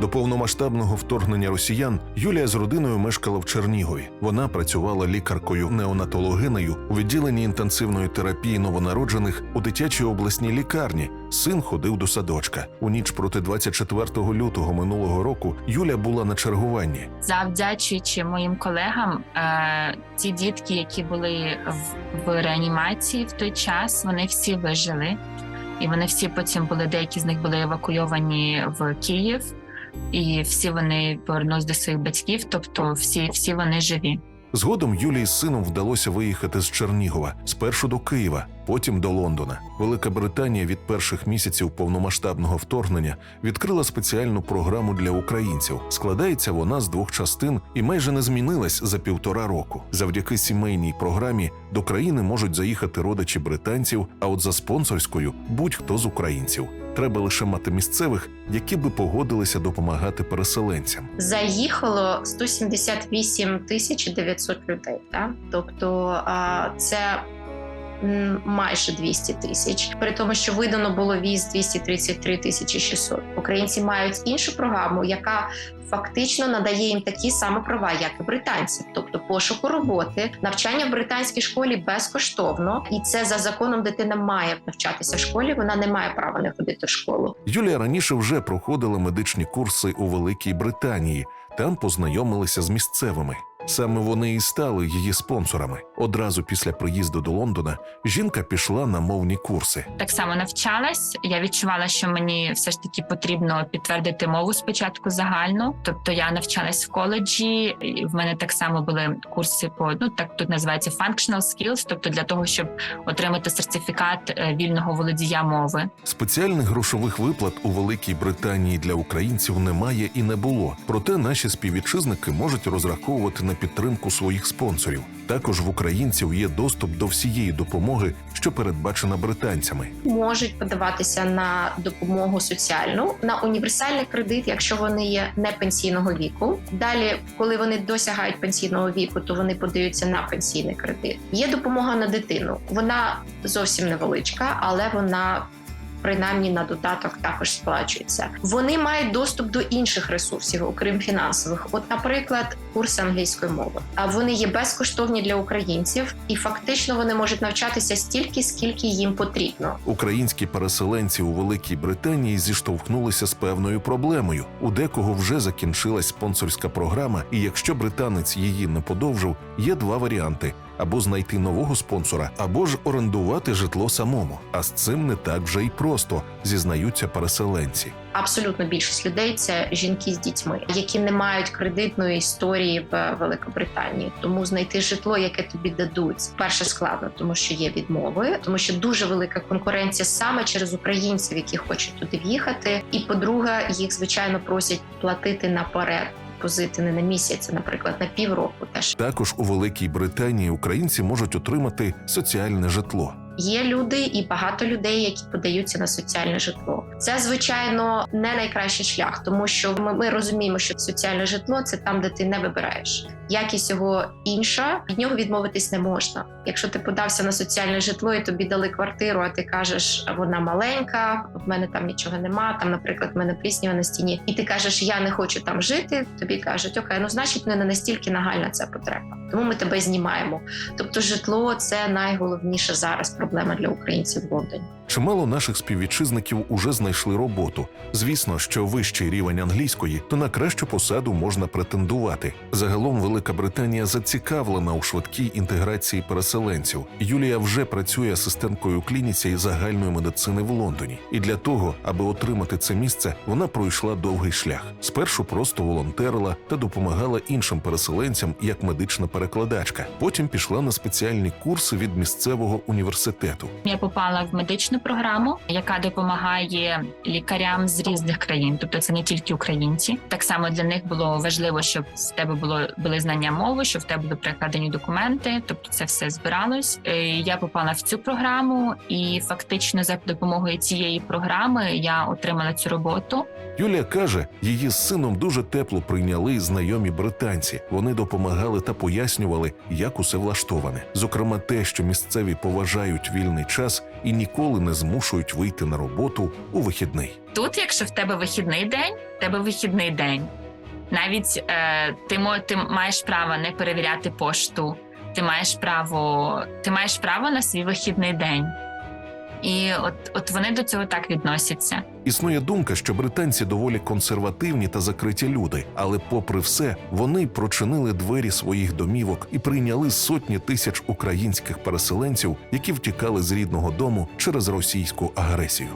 До повномасштабного вторгнення росіян Юлія з родиною мешкала в Чернігові. Вона працювала лікаркою-неонатологинею у відділенні інтенсивної терапії новонароджених у дитячій обласній лікарні. Син ходив до садочка. У ніч проти 24 лютого минулого року Юля була на чергуванні. Завдячуючи моїм колегам, е, ті дітки, які були в реанімації в той час, вони всі вижили, і вони всі потім були. Деякі з них були евакуйовані в Київ, і всі вони повернулись до своїх батьків. Тобто, всі, всі вони живі. Згодом Юлії з сином вдалося виїхати з Чернігова спершу до Києва, потім до Лондона. Велика Британія від перших місяців повномасштабного вторгнення відкрила спеціальну програму для українців. Складається вона з двох частин і майже не змінилась за півтора року. Завдяки сімейній програмі до країни можуть заїхати родичі британців, а от за спонсорською будь-хто з українців. Треба лише мати місцевих, які би погодилися допомагати переселенцям. заїхало 178 тисяч 900 людей. Так? Тобто це майже 200 тисяч. При тому, що видано було віз 233 тисячі 600. Українці мають іншу програму, яка фактично надає їм такі самі права, як і британці, тобто пошуку роботи, навчання в британській школі безкоштовно, і це за законом дитина має навчатися в школі. Вона не має права не ходити в школу. Юлія раніше вже проходила медичні курси у Великій Британії. Там познайомилися з місцевими. Саме вони і стали її спонсорами. Одразу після приїзду до Лондона жінка пішла на мовні курси. Так само навчалась. Я відчувала, що мені все ж таки потрібно підтвердити мову спочатку загальну. Тобто я навчалась в коледжі. і В мене так само були курси по ну так тут називається functional skills, тобто для того, щоб отримати сертифікат е, вільного володія мови. Спеціальних грошових виплат у Великій Британії для українців немає і не було. Проте наші співвітчизники можуть розраховувати на підтримку своїх спонсорів. Також в українців є доступ до всієї допомоги, що передбачена британцями. можуть подаватися на допомогу соціальну на універсальний кредит, якщо вони є не пенсійного віку. Далі, коли вони досягають пенсійного віку, то вони подаються на пенсійний кредит. Є допомога на дитину. Вона зовсім невеличка, але вона. Принаймні на додаток також сплачується. Вони мають доступ до інших ресурсів, окрім фінансових. От, наприклад, курси англійської мови. А вони є безкоштовні для українців, і фактично вони можуть навчатися стільки, скільки їм потрібно. Українські переселенці у Великій Британії зіштовхнулися з певною проблемою. У декого вже закінчилась спонсорська програма, і якщо британець її не подовжив, є два варіанти: або знайти нового спонсора, або ж орендувати житло самому. А з цим не так вже й просто зізнаються переселенці. Абсолютно більшість людей це жінки з дітьми, які не мають кредитної історії в Великобританії. Тому знайти житло, яке тобі дадуть, перше складно, тому що є відмови, тому що дуже велика конкуренція саме через українців, які хочуть туди в'їхати. І по-друге, їх звичайно просять платити наперед. Позити не на місяць, а, наприклад, на півроку. Теж Також у Великій Британії українці можуть отримати соціальне житло. Є люди і багато людей, які подаються на соціальне житло. Це звичайно не найкращий шлях, тому що ми, ми розуміємо, що соціальне житло це там, де ти не вибираєш. Якість його інша, від нього відмовитись не можна. Якщо ти подався на соціальне житло і тобі дали квартиру, а ти кажеш, вона маленька, в мене там нічого нема. Там, наприклад, в мене пліснява на стіні, і ти кажеш, я не хочу там жити. Тобі кажуть, окей, ну значить, не настільки нагальна ця потреба. Тому ми тебе знімаємо. Тобто, житло це найголовніша зараз проблема для українців в Лондоні. Чимало наших співвітчизників уже знайшли роботу. Звісно, що вищий рівень англійської, то на кращу посаду можна претендувати. Загалом Велика Британія зацікавлена у швидкій інтеграції переселенців. Юлія вже працює асистенткою клініці загальної медицини в Лондоні. І для того, аби отримати це місце, вона пройшла довгий шлях. Спершу просто волонтерила та допомагала іншим переселенцям як медична перекладачка. Потім пішла на спеціальні курси від місцевого університету. Я попала в медичну програму, яка допомагає лікарям з різних країн, тобто це не тільки українці. Так само для них було важливо, щоб в тебе було були знання мови, щоб в тебе були перекладені документи. Тобто, це все збиралось. Е, Я попала в цю програму, і фактично за допомогою цієї програми я отримала цю роботу. Юлія каже, її з сином дуже тепло прийняли знайомі британці. Вони допомагали та пояснювали, як усе влаштоване. Зокрема, те, що місцеві поважають вільний час і ніколи не змушують вийти на роботу у вихідний. Тут, якщо в тебе вихідний день, в тебе вихідний день. Навіть е, ти, ти маєш право не перевіряти пошту, ти маєш право, ти маєш право на свій вихідний день. І от, от вони до цього так відносяться. Існує думка, що британці доволі консервативні та закриті люди, але, попри все, вони прочинили двері своїх домівок і прийняли сотні тисяч українських переселенців, які втікали з рідного дому через російську агресію.